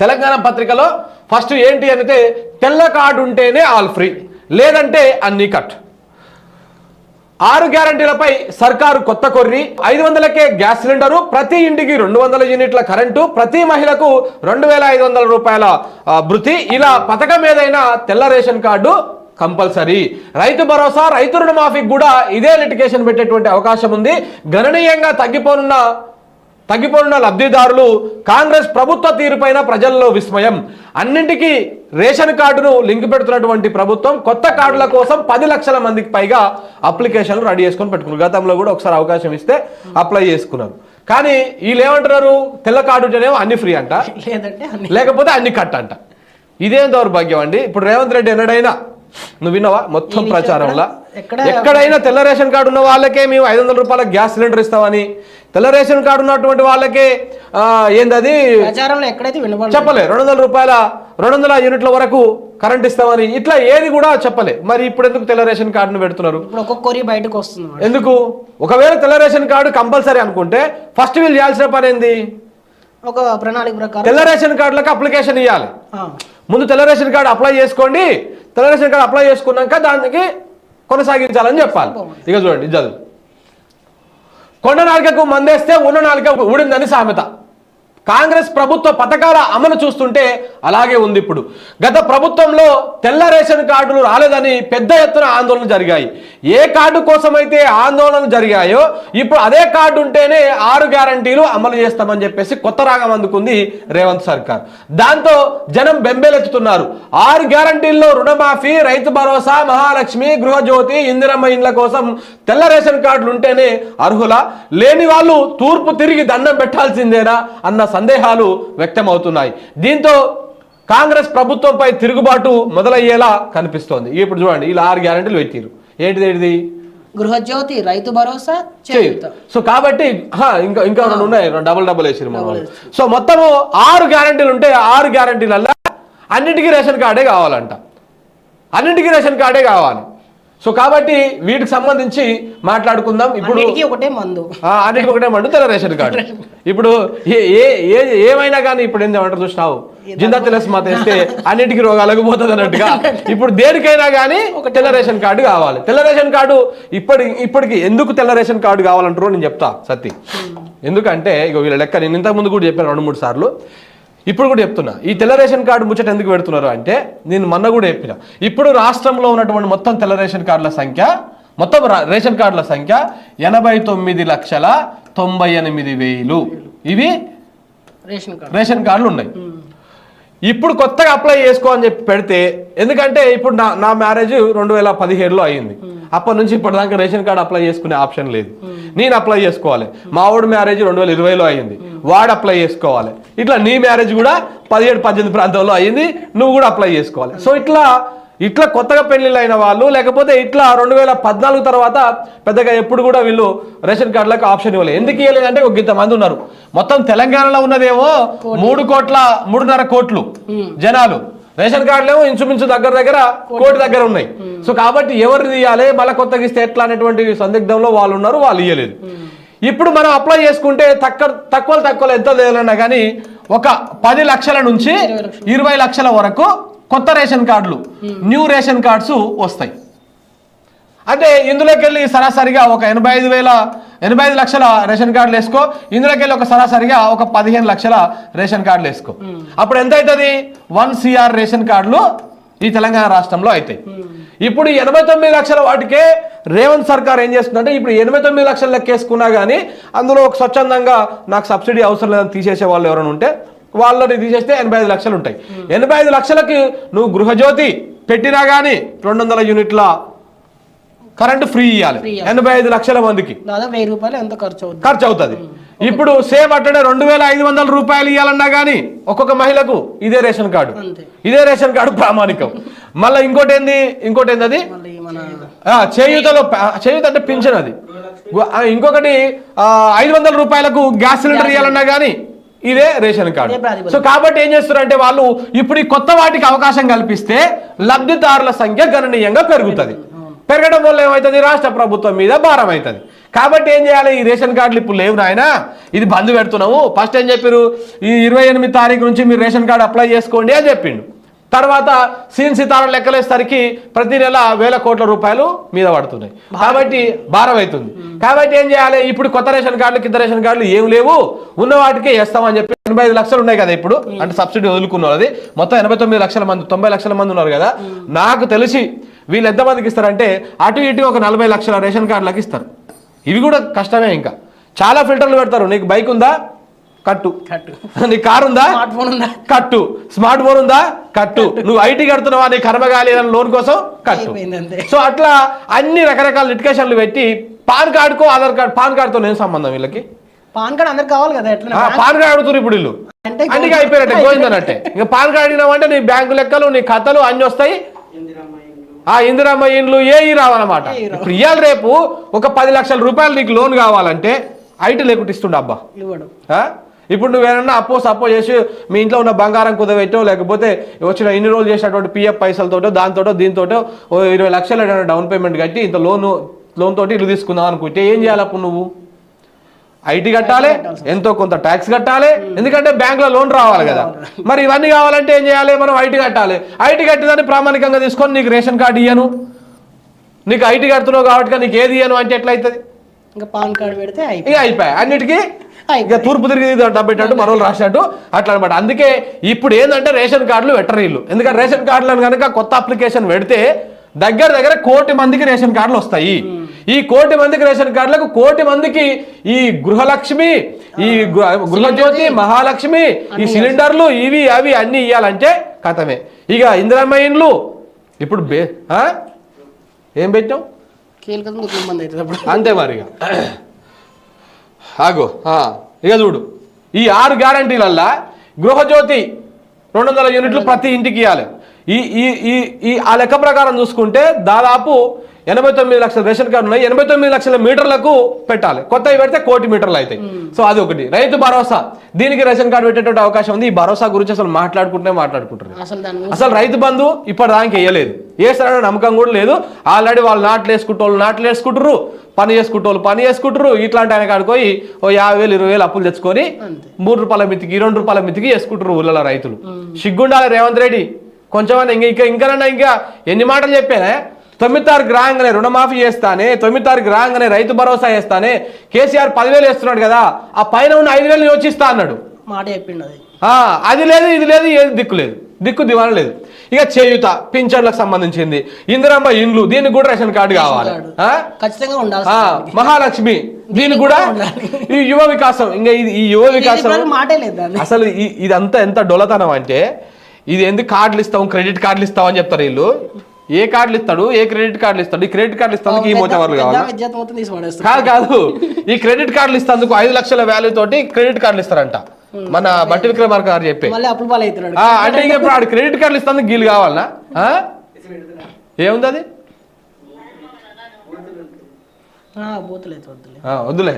తెలంగాణ పత్రికలో ఫస్ట్ ఏంటి అంటే తెల్ల కార్డు ఉంటేనే ఆల్ ఫ్రీ లేదంటే అన్ని కట్. ఆరు గ్యారంటీలపై సర్కారు కొత్త కొర్రి ఐదు వందలకే గ్యాస్ సిలిండరు ప్రతి ఇంటికి రెండు వందల యూనిట్ల కరెంటు ప్రతి మహిళకు రెండు వేల ఐదు వందల రూపాయల భృతి. ఇలా పథకం ఏదైనా తెల్ల ration card compulsory. Rythu Bharosa రైతు రుణమాఫీకి కూడా ఇదే లిటికేషన్ పెట్టేటువంటి అవకాశం ఉంది. గణనీయంగా తగ్గిపోనున్న తగ్గిపోనున్న లబ్ధిదారులు కాంగ్రెస్ ప్రభుత్వ తీరుపైన ప్రజల్లో విస్మయం. అన్నింటికీ రేషన్ కార్డును లింక్ పెడుతున్నటువంటి ప్రభుత్వం కొత్త కార్డుల కోసం పది లక్షల మందికి పైగా అప్లికేషన్లు రెడీ చేసుకొని పెట్టుకున్నారు. గతంలో కూడా ఒకసారి అవకాశం ఇస్తే అప్లై చేసుకున్నారు. కానీ వీళ్ళు ఏమంటున్నారు తెల్ల కార్డు ఉంటేనేమో అన్ని ఫ్రీ అంట. లేకపోతే అన్ని కట్ అంట. ఇదేం దౌర్భాగ్యం అండి? ఇప్పుడు రేవంత్ రెడ్డి ఎన్నడైనా నువ్వు విన్నావా? మొత్తం ప్రచారంలో? ఎక్కడ- ఎక్కడైనా తెల్ల రేషన్ కార్డు ఉన్న వాళ్ళకే మేము ఐదు వందల రూపాయల గ్యాస్ సిలిండర్ ఇస్తామని. తెల్ల రేషన్ కార్డు ఉన్నటువంటి వాళ్ళకే ఏందది? చెప్పలే. రెండు వందల రూపాయల రెండు వందల యూనిట్ల వరకు కరెంట్ ఇస్తామని. ఇట్లా ఏది కూడా చెప్పలే. మరి ఇప్పుడు ఎందుకు తెల్ల రేషన్ కార్డును పెడుతున్నారు? ఒక్కొక్కరి బయటకు వస్తుంది. ఎందుకు? ఒకవేళ తెల్ల రేషన్ కార్డు కంపల్సరీ అనుకుంటే ఫస్ట్ వీళ్ళు చేయాల్సిన పని ఏంది? ఒక ప్రణాళిక ప్రకారం. తెల్ల రేషన్ కార్డులకు అప్లికేషన్ ఇవ్వాలి ముందు తెల్ల రేషన్ కార్డు అప్లై చేసుకోండి. తెల్ల రేషన్ కార్డు అప్లై చేసుకున్నాక దానికి కొనసాగించాలని చెప్పాలి. ఇక చూడండి ఇది చదువు. కొండ నాలుకకు మందేస్తే ఉన్న నాలుక ఊడిందని సామెత. కాంగ్రెస్ ప్రభుత్వ పథకాల అమలు చూస్తుంటే అలాగే ఉంది ఇప్పుడు. గత ప్రభుత్వంలో తెల్ల రేషన్ కార్డులు రాలేదని పెద్ద ఎత్తున ఆందోళన జరిగాయి. ఏ కార్డు కోసమైతే ఆందోళనలు జరిగాయో ఇప్పుడు అదే కార్డు ఉంటేనే ఆరు గ్యారంటీలు అమలు చేస్తామని చెప్పేసి కొత్త రాగం అందుకుంది రేవంత్ సర్కార్. దాంతో జనం బెంబేలెత్తుతున్నారు. ఆరు గ్యారంటీల్లో రుణమాఫీ రైతు భరోసా మహాలక్ష్మి గృహజ్యోతి ఇందిరమ్మ ఇండ్ల కోసం తెల్ల రేషన్ కార్డులు ఉంటేనే అర్హుల? లేని వాళ్ళు తూర్పు తిరిగి దండం పెట్టాల్సిందేనా? అన్న సందేహాలు వ్యక్తమవుతున్నాయి. దీంతో కాంగ్రెస్ ప్రభుత్వంపై తిరుగుబాటు మొదలయ్యేలా కనిపిస్తోంది. ఇప్పుడు చూడండి ఇలా ఆరు గ్యారంటీలు పెట్టిరు ఏంటిది ఏంటిది? గృహజ్యోతి రైతు భరోసా సో కాబట్టి ఇంకా ఇంకా రెండు ఉన్నాయి. డబుల్ డబుల్ వేసిరు మన సో మొత్తము ఆరు గ్యారంటీలు ఉంటే ఆరు గ్యారంటీలల్లా అన్నిటికీ రేషన్ కార్డే కావాలంట. అన్నింటికీ రేషన్ కార్డే కావాలి. సో కాబట్టి వీటికి సంబంధించి మాట్లాడుకుందాం. ఇప్పుడు ఒకటే మందు. అన్నిటికీ ఒకటే మండు తెల్ల రేషన్ కార్డు. ఇప్పుడు ఏ ఏ ఏ- ఏమైనా కానీ ఇప్పుడు ఏంది ఏమంటారు చూసినావు? జిందా తిలస్ మాత వేస్తే అన్నిటికీ రోగాలకు పోతుంది అన్నట్టుగా. ఇప్పుడు దేనికైనా కానీ ఒక తెల్ల రేషన్ కార్డు కావాలి. తెల్ల రేషన్ కార్డు ఇప్పటి ఇప్పటికి ఎందుకు తెల్ల రేషన్ కార్డు కావాలంటారో నేను చెప్తా సత్తి. ఎందుకంటే ఇక వీళ్ళ లెక్క నేను ఇంతకు ముందు కూడా చెప్పాను రెండు మూడు సార్లు. ఇప్పుడు కూడా చెప్తున్నా ఈ తెల్ల రేషన్ కార్డు ముచ్చట ఎందుకు పెడుతున్నారు అంటే నేను మొన్న కూడా చెప్పిన ఇప్పుడు రాష్ట్రంలో ఉన్నటువంటి మొత్తం తెల్ల రేషన్ కార్డుల సంఖ్య మొత్తం రేషన్ కార్డుల సంఖ్య ఎనభై తొమ్మిది లక్షల తొంభై ఎనిమిది వేలు. ఇవి రేషన్ కార్డు. రేషన్ కార్డులు ఉన్నాయి. ఇప్పుడు కొత్తగా అప్లై చేసుకో అని చెప్పి పెడితే ఎందుకంటే ఇప్పుడు నా నా మ్యారేజ్ రెండు వేల పదిహేడులో అయ్యింది. అప్పటి నుంచి ఇప్పటిదాకా రేషన్ కార్డు అప్లై చేసుకునే ఆప్షన్ లేదు. నేను అప్లై చేసుకోవాలి. మా వాడు మ్యారేజ్ రెండు వేల ఇరవైలో అయ్యింది వాడు అప్లై చేసుకోవాలి. ఇట్లా నీ మ్యారేజ్ కూడా పదిహేడు పద్దెనిమిది ప్రాంతంలో అయ్యింది నువ్వు కూడా అప్లై చేసుకోవాలి. సో ఇట్లా ఇట్లా కొత్తగా పెళ్ళిళ్ళు అయిన వాళ్ళు లేకపోతే ఇట్లా రెండు వేల పద్నాలుగు తర్వాత పెద్దగా ఎప్పుడు కూడా వీళ్ళు రేషన్ కార్డులకు ఆప్షన్ ఇవ్వలేదు. ఎందుకు ఇవ్వలేదంటే ఒక ఇంత మంది ఉన్నారు. మొత్తం తెలంగాణలో ఉన్నదేమో మూడు కోట్ల మూడున్నర కోట్లు జనాలు. రేషన్ కార్డులేమో ఇంచుమించు దగ్గర దగ్గర కోటి దగ్గర ఉన్నాయి. సో కాబట్టి ఎవరు ఇవ్వాలి మళ్ళీ కొత్తగా ఇస్తే ఎట్లా అనేటువంటి సందిగ్ధంలో వాళ్ళు ఉన్నారు వాళ్ళు ఇవ్వలేదు ఇప్పుడు మనం అప్లై చేసుకుంటే తక్కువ తక్కువ తక్కువ ఎంత తేలన్నా కానీ ఒక పది లక్షల నుంచి ఇరవై లక్షల. వరకు కొత్త రేషన్ కార్డులు న్యూ రేషన్ కార్డ్స్ వస్తాయి. అంటే ఇందులోకి వెళ్ళి సరాసరిగా ఒక ఎనభై ఐదు వేల ఎనభై ఐదు లక్షల రేషన్ కార్డులు వేసుకో. ఇందులోకి వెళ్ళి ఒక సరాసరిగా ఒక పదిహేను లక్షల రేషన్ కార్డులు వేసుకో. అప్పుడు ఎంత అవుతుంది వన్ సిఆర్ రేషన్ కార్డులు ఈ తెలంగాణ రాష్ట్రంలో అవుతాయి ఇప్పుడు ఎనభై తొమ్మిది లక్షల వాటికే రేవంత్ సర్కార్ ఏం చేస్తుందంటే ఇప్పుడు ఎనభై తొమ్మిది లక్షలు లెక్కేసుకున్నా కానీ అందులో ఒక స్వచ్ఛందంగా నాకు సబ్సిడీ అవసరం లేదని తీసేసే వాళ్ళు ఎవరైనా ఉంటే వాళ్ళని తీసేస్తే ఎనభై ఐదు లక్షలు ఉంటాయి. ఎనభై ఐదు లక్షలకి నువ్వు గృహజ్యోతి పెట్టినా కానీ రెండు వందల యూనిట్ల కరెంటు ఫ్రీ ఇవ్వాలి ఎనభై ఐదు లక్షల మందికి. దాదాపు వెయ్యి రూపాయలు ఎంత ఖర్చు అవుతుంది ఖర్చు అవుతుంది ఇప్పుడు సేమ్ అట్టనే రెండు వేల ఐదు వందల రూపాయలు ఇవ్వాలన్నా కానీ ఒక్కొక్క మహిళకు ఇదే రేషన్ కార్డు. ఇదే రేషన్ కార్డు ప్రామాణికం. మళ్ళీ ఇంకోటి ఏంది ఇంకోటి ఏంది అది చేయూతలో చేయూత అంటే పింఛన్ అది. ఇంకొకటి ఐదు వందల రూపాయలకు గ్యాస్ సిలిండర్ ఇవ్వాలన్నా కానీ ఇదే రేషన్ కార్డు. సో కాబట్టి ఏం చేస్తారంటే వాళ్ళు ఇప్పుడు ఈ కొత్త వాటికి అవకాశం కల్పిస్తే లబ్ధిదారుల సంఖ్య గణనీయంగా పెరుగుతుంది. పెరగడం వల్ల ఏమవుతుంది రాష్ట్ర ప్రభుత్వం మీద భారం అవుతుంది. కాబట్టి ఏం చేయాలి? ఈ రేషన్ కార్డులు ఇప్పుడు లేవు నాయన. ఇది బంద్ పెడుతున్నాము. ఫస్ట్ ఏం చెప్పారు? ఈ ఇరవై ఎనిమిది తారీఖు నుంచి మీరు రేషన్ కార్డు అప్లై చేసుకోండి అని చెప్పిండు. తర్వాత సీన్ సితారా లెక్కలేసరికి ప్రతి నెల వేల కోట్ల రూపాయలు మీద పడుతున్నాయి. కాబట్టి భారం అవుతుంది. కాబట్టి ఏం చేయాలి? ఇప్పుడు కొత్త రేషన్ కార్డులు కింద రేషన్ కార్డులు ఏం లేవు. ఉన్న వాటికే వేస్తామని చెప్పి ఎనభై ఐదు లక్షలు ఉన్నాయి కదా ఇప్పుడు. అంటే సబ్సిడీ వదులుకున్నారు అది మొత్తం ఎనభై తొమ్మిది లక్షల మంది తొంభై లక్షల మంది ఉన్నారు కదా. నాకు తెలిసి వీళ్ళు ఎంతమందికి ఇస్తారంటే అటు ఇటు ఒక నలభై లక్షల రేషన్ కార్డులకు ఇస్తారు. ఇవి కూడా కష్టమే ఇంకా. చాలా ఫిల్టర్లు పెడతారు. నీకు బైక్ ఉందా? కట్టు. కట్టు. నీకు కారు ఉందా? స్మార్ట్ ఫోన్ ఉందా? కట్టు. స్మార్ట్ ఫోన్ ఉందా? కట్టు. నువ్వు ఐటీ కడుతున్నావా? నీ కర్మగాలి ఏదైనా లోన్ కోసం? కట్టు. సో అట్లా అన్ని రకరకాల లిటికేషన్లు పెట్టి పాన్ కార్డుకో ఆధార్ కార్డు పాన్ కార్డుతో ఏం సంబంధం వీళ్ళకి? పాన్ కార్డ్ అందరికి కావాలి కదా ఎట్లా పాన్ కార్డు అడుగుతారు ఇప్పుడు వీళ్ళు. అంటే అయిపోయినట్టే గోయిందన్నట్టే ఇంకా పాన్ కార్డు అడిగినామంటే నీ బ్యాంకు లెక్కలు నీ ఖాతాలు అన్ని వస్తాయి. ఆ ఇందిరమ్మ ఇండ్లు ఏ రావాలన్నమాట ఇప్పుడు ఇవాళ రేపు ఒక పది లక్షల రూపాయలు నీకు లోన్ కావాలంటే ఐటీ లేకుండా ఇస్తుండ అబ్బా? ఇప్పుడు నువ్వేమన్నా అప్పో సప్పో చేసి మీ ఇంట్లో ఉన్న బంగారం కుదవెట్టో లేకపోతే వచ్చిన ఇన్ని రోజులు చేసినటువంటి పిఎఫ్ పైసలతోటో దాంతోటో దీంతోటో ఓ ఇరవై లక్షలు డౌన్ పేమెంట్ కట్టి ఇంత లోన్ లోన్ తోటి ఇల్లు తీసుకుందాం అనుకుంటే ఏం చేయాలి అప్పుడు నువ్వు? ఐటీ కట్టాలి ఎంతో కొంత ట్యాక్స్ కట్టాలి ఎందుకంటే బ్యాంకులో లోన్ రావాలి కదా. మరి ఇవన్నీ కావాలంటే ఏం చేయాలి? మనం ఐటీ కట్టాలి. ఐటీ కట్టిదాన్ని ప్రామాణికంగా తీసుకొని నీకు రేషన్ కార్డు ఇయ్యను. నీకు ఐటీ కడుతున్నావు కాబట్టి నీకు ఏది ఇయ్యను అంటే ఎట్లయితుంది? ఇంకా పాన్ కార్డ్ పెడితే ఇక అయిపోయాయి. అన్నిటికీ. ఇక తూర్పు తిరిగి డబ్బెట్టాడు మరోలు రాసినట్టు అట్లా అనమాట అందుకే ఇప్పుడు ఏంటంటే రేషన్ కార్డులు వెటరీలు ఎందుకంటే రేషన్ కార్డులను కనుక కొత్త అప్లికేషన్ పెడితే దగ్గర దగ్గర కోటి మందికి రేషన్ కార్డులు వస్తాయి. ఈ కోటి మందికి రేషన్ కార్డులకు కోటి మందికి ఈ గృహలక్ష్మి ఈ గృహ- గృహజ్యోతి మహాలక్ష్మి ఈ సిలిండర్లు ఇవి అవి అన్ని ఇవ్వాలంటే కథమే. ఇక ఇందిరమ్మ ఇండ్లు ఇప్పుడు బే? ఏం పెట్టాం అంతే మరి ఆగు. ఇక చూడు. ఈ ఆరు గ్యారంటీలల్లా గృహజ్యోతి రెండు వందల యూనిట్లు ప్రతి ఇంటికి ఇవ్వాలి ఈ ఈ ఈ ఈ ఆ లెక్క ప్రకారం చూసుకుంటే దాదాపు ఎనభై తొమ్మిది లక్షల రేషన్ కార్డు ఉన్నాయి. ఎనభై తొమ్మిది లక్షల మీటర్లకు పెట్టాలి. కొత్తవి పెడితే కోటి మీటర్లు అవుతాయి. సో అది ఒకటి. రైతు భరోసా. దీనికి రేషన్ కార్డు పెట్టేటువంటి అవకాశం ఉంది. ఈ భరోసా గురించి అసలు మాట్లాడుకుంటే మాట్లాడుకుంటారు అసలు రైతు బంధు ఇప్పటిదానికి వేయలేదు. వేస్తారనే నమ్మకం కూడా లేదు. ఆల్రెడీ వాళ్ళు నాట్లు వేసుకుంటోళ్ళు నాట్లు వేసుకుంటారు పని చేసుకుంటోళ్ళు పని చేసుకుంటారు ఇట్లాంటి ఆయన కాడికి పోయి ఓ యాభై వేలు ఇరవై వేలు అప్పులు తెచ్చుకొని. మూడు రూపాయల మితికి రెండు రూపాయల మితికి వేసుకుంటారు ఊళ్ళలో రైతులు. సిగ్గుండాలి రేవంత్ రెడ్డి. కొంచెం ఇంకా ఇంకా ఇంకానన్నా ఇంకా ఎన్ని మాటలు చెప్పానే? తొమ్మిది తారీఖు రాగానే రుణమాఫీ చేస్తానే తొమ్మిది తారీఖు రాగానే రైతు భరోసా చేస్తానే కేసీఆర్ పదివేలు వేస్తున్నాడు కదా ఆ పైన ఉన్న ఐదు వేలు యోచిస్తా అన్నాడు. మాట చెప్పిండు అది. ఆ, అది లేదు ఇది లేదు ఏది దిక్కు లేదు. దిక్కు దివాన లేదు. ఇక చేయుత పింఛన్లకు సంబంధించింది. ఇందిరమ్మ ఇండ్లు దీనికి కూడా రేషన్ కార్డు కావాలి? ఖచ్చితంగా ఉండాలి మహాలక్ష్మి దీనికి కూడా ఈ యువ వికాసం ఇంకా ఇది ఈ యువ వికాసం మాటే లేదు అసలు ఇదంతా ఎంత డొలతనం అంటే ఇది ఎందుకు కార్డులు ఇస్తాం క్రెడిట్ కార్డులు ఇస్తాం అని చెప్తారు వీళ్ళు. ఏ కార్డులు ఇస్తాడు? ఏ క్రెడిట్ కార్డులు ఇస్తాడు? ఈ క్రెడిట్ కార్డులు ఇస్తానికి ఈ మోచవర్లు కావాలి? కాదు కాదు. ఈ క్రెడిట్ కార్డులు ఇస్తందుకు ఐదు లక్షల వాల్యూ తోటి క్రెడిట్ కార్డులు ఇస్తారంట. మన బట్టి విక్రమార్క గారు చెప్పే. అంటే ఇప్పుడు ఆడు క్రెడిట్ కార్డులు ఇస్తాను గీలు కావాలనా? ఏముంది అది? వద్దులే.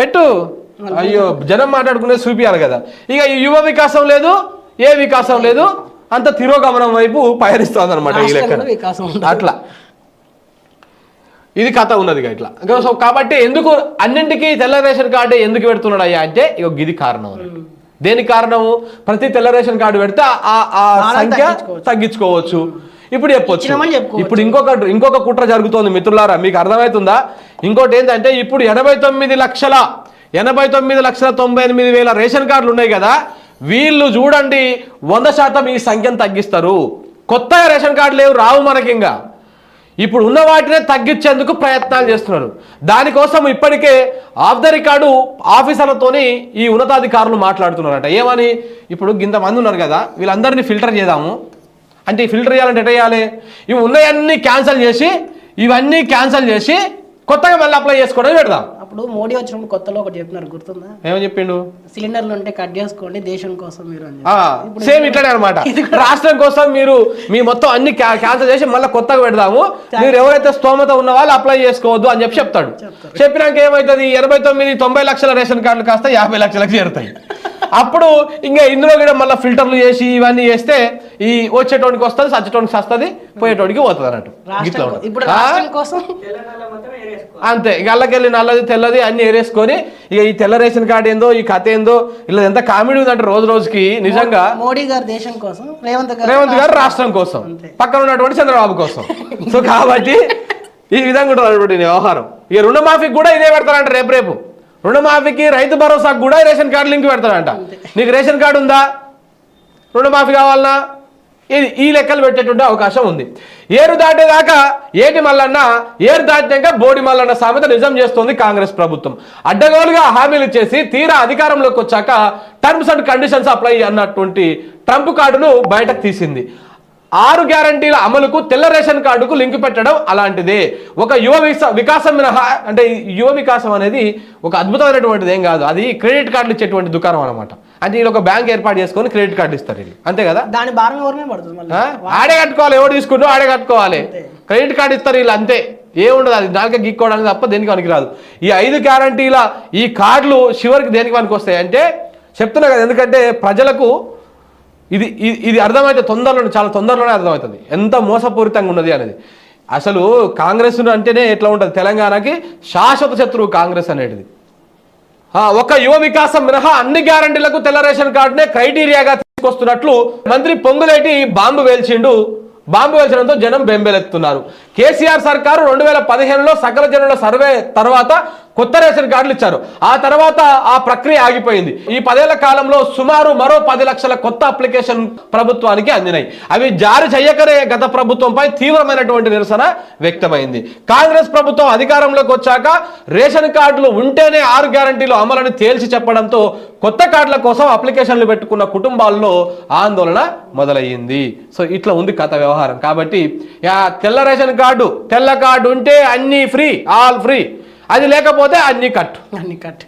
పెట్టు. అయ్యో జనం మాట్లాడుకునే చూపియాలి కదా. ఇక యువ వికాసం లేదు. ఏ వికాసం లేదు. అంత తిరోగమనం వైపు పయనిస్తుంది అనమాట ఈ ఉండదు. అట్లా. ఇది కథ ఉన్నది ఇట్లా. సో కాబట్టి ఎందుకు అన్నింటికీ తెల్ల రేషన్ కార్డు ఎందుకు పెడుతున్నాడు అయ్యా అంటే ఇక ఇది కారణం. దేనికి కారణము? ప్రతి తెల్ల రేషన్ కార్డు పెడితే ఆ- సంఖ్య తగ్గించుకోవచ్చు. ఇప్పుడు చెప్పొచ్చు. ఇప్పుడు ఇంకొక ఇంకొక కుట్ర జరుగుతోంది మిత్రులారా మీకు అర్థమవుతుందా? ఇంకోటి ఏంటంటే ఇప్పుడు ఎనభై తొమ్మిది లక్షల ఎనభై తొమ్మిది లక్షల తొంభై ఎనిమిది వేల రేషన్ కార్డులు ఉన్నాయి కదా వీళ్ళు చూడండి వంద శాతం ఈ సంఖ్యను తగ్గిస్తారు. కొత్తగా రేషన్ కార్డు లేవు రావు మనకి ఇంకా. ఇప్పుడు ఉన్న వాటినే తగ్గించేందుకు ప్రయత్నాలు చేస్తున్నారు. దానికోసం ఇప్పటికే ఆఫ్ ద రికార్డు ఆఫీసర్లతోని ఈ ఉన్నతాధికారులు మాట్లాడుతున్నారట. ఏమని? ఇప్పుడు ఇంతమంది ఉన్నారు కదా వీళ్ళందరినీ ఫిల్టర్ చేద్దాము. అంటే ఫిల్టర్ చేయాలంటే ఎట్ట చేయాలి? ఇవి ఉన్నాయన్నీ క్యాన్సిల్ చేసి ఇవన్నీ క్యాన్సిల్ చేసి కొత్తగా మళ్ళీ అప్లై చేసుకోవడం పెడదాం. అప్పుడు మోడీ వచ్చినప్పుడు కొత్తలో ఒకటి చెప్పినారు గుర్తుందా? ఏమని చెప్పిండు? సిలిండర్లు ఉంటే కట్ చేసుకోండి దేశం కోసం మీరు అని సేమ్ ఇట్లానే అనమాట రాష్ట్రం కోసం మీరు మీ మొత్తం అన్ని క్యా- క్యాన్సిల్ చేసి మళ్ళీ కొత్తగా పెడదాము. మీరు ఎవరైతే స్తోమత ఉన్న వాళ్ళు అప్లై చేసుకోవద్దు అని చెప్పి చెప్తాడు. చెప్పినాక ఏమవుతుంది? ఎనభై తొమ్మిది తొంభై లక్షల రేషన్ కార్డులు కాస్త యాభై లక్షలకు చేరుతాయి. అప్పుడు ఇంకా ఇందులో కూడా మళ్ళీ ఫిల్టర్లు చేసి ఇవన్నీ చేస్తే ఈ వచ్చేటోనికి వస్తుంది సచ్చేటోనికి వస్తుంది పోయేటోనికి పోతుంది అన్నట్టు. అంతే ఇక అల్లకెళ్ళి నల్లది తెల్లది అన్ని ఏరేసుకొని ఇక ఈ తెల్ల రేషన్ కార్డు ఏందో ఈ కథ ఏందో ఇలా ఎంత కామెడీ ఉందంటే రోజు రోజుకి నిజంగా మోడీ గారు దేశం కోసం రేవంత్ గారు రేవంత్ గారు రాష్ట్రం కోసం. పక్కన ఉన్నటువంటి చంద్రబాబు కోసం. సో కాబట్టి ఈ విధంగా ఉంటుంది ఈ వ్యవహారం. ఇక రుణమాఫీకి కూడా ఇదే పెడతారంట రేపు రేపు. రుణమాఫీకి రైతు భరోసాకు కూడా రేషన్ కార్డు లింక్ పెడతారంట నీకు రేషన్ కార్డు ఉందా? రుణమాఫీ కావాలన్నా ఇది ఈ లెక్కలు పెట్టేటువంటి అవకాశం ఉంది. ఏరు దాటేదాకా ఏటి మల్లన్న ఏరు దాటినాక బోడి మల్లన్న సామెత నిజం చేస్తోంది కాంగ్రెస్ ప్రభుత్వం. అడ్డగోలుగా హామీలు ఇచ్చేసి తీరా అధికారంలోకి వచ్చాక టర్మ్స్ అండ్ కండిషన్స్ అప్లై అన్నటువంటి ట్రంప్ కార్డును బయటకు తీసింది. ఆరు గ్యారంటీల అమలుకు తెల్ల రేషన్ కార్డుకు లింక్ పెట్టడం అలాంటిదే. ఒక యువ వికాసం మినహా అంటే యువ వికాసం అనేది ఒక అద్భుతమైనటువంటిది ఏం కాదు. అది క్రెడిట్ కార్డులు ఇచ్చేటువంటి దుకాణం అనమాట అంటే వీళ్ళు ఒక బ్యాంక్ ఏర్పాటు చేసుకొని క్రెడిట్ కార్డు ఇస్తారు వీళ్ళు అంతే కదా? దాని భారం ఎవరి పడుతుంది? ఆడే కట్టుకోవాలి. ఎవడు తీసుకుంటూ ఆడే కట్టుకోవాలి. క్రెడిట్ కార్డు ఇస్తారు వీళ్ళు అంతే. ఏముండదు. అది నాలుక గీక్కోవడానికి తప్ప దేనికి పనికి రాదు. ఈ ఐదు గ్యారంటీల ఈ కార్డులు చివరికి దేనికి పనికి వస్తాయి అంటే చెప్తున్నా కదా. ఎందుకంటే ప్రజలకు ఇది ఇది- అర్థమైతే తొందరలో చాలా తొందరలోనే అర్థమవుతుంది. ఎంత మోసపూరితంగా ఉన్నది అనేది. అసలు కాంగ్రెస్ అంటేనే ఎట్లా ఉంటుంది? తెలంగాణకి శాశ్వత శత్రువు కాంగ్రెస్ అనేది ఆ, ఒక యువ వికాసం మినహా అన్ని గ్యారంటీలకు తెల్ల రేషన్ కార్డునే క్రైటీరియాగా తీసుకొస్తున్నట్లు మంత్రి పొంగులేటి బాంబు వేల్చిండు. బాంబు వేల్చడంతో జనం బెంబేలెత్తున్నారు. కేసీఆర్ సర్కారు రెండు వేల పదిహేనులో సకల జనుల సర్వే తర్వాత కొత్త రేషన్ కార్డులు ఇచ్చారు. ఆ తర్వాత ఆ ప్రక్రియ ఆగిపోయింది. ఈ పదేళ్ళ కాలంలో సుమారు మరో పది లక్షల కొత్త అప్లికేషన్ ప్రభుత్వానికి అందినాయి. అవి జారీ చేయకనే గత ప్రభుత్వంపై తీవ్రమైనటువంటి నిరసన వ్యక్తమైంది. కాంగ్రెస్ ప్రభుత్వం అధికారంలోకి వచ్చాక రేషన్ కార్డులు ఉంటేనే ఆరు గ్యారంటీలు అమలని తేల్చి చెప్పడంతో కొత్త కార్డుల కోసం అప్లికేషన్లు పెట్టుకున్న కుటుంబాల్లో ఆందోళన మొదలయ్యింది. సో ఇట్లా ఉంది కథ వ్యవహారం. కాబట్టి తెల్ల రేషన్ కార్డు కార్డు తెల్ల కార్డు ఉంటే అన్ని ఫ్రీ ఆల్ ఫ్రీ. అది లేకపోతే అన్ని కట్ అన్ని కట్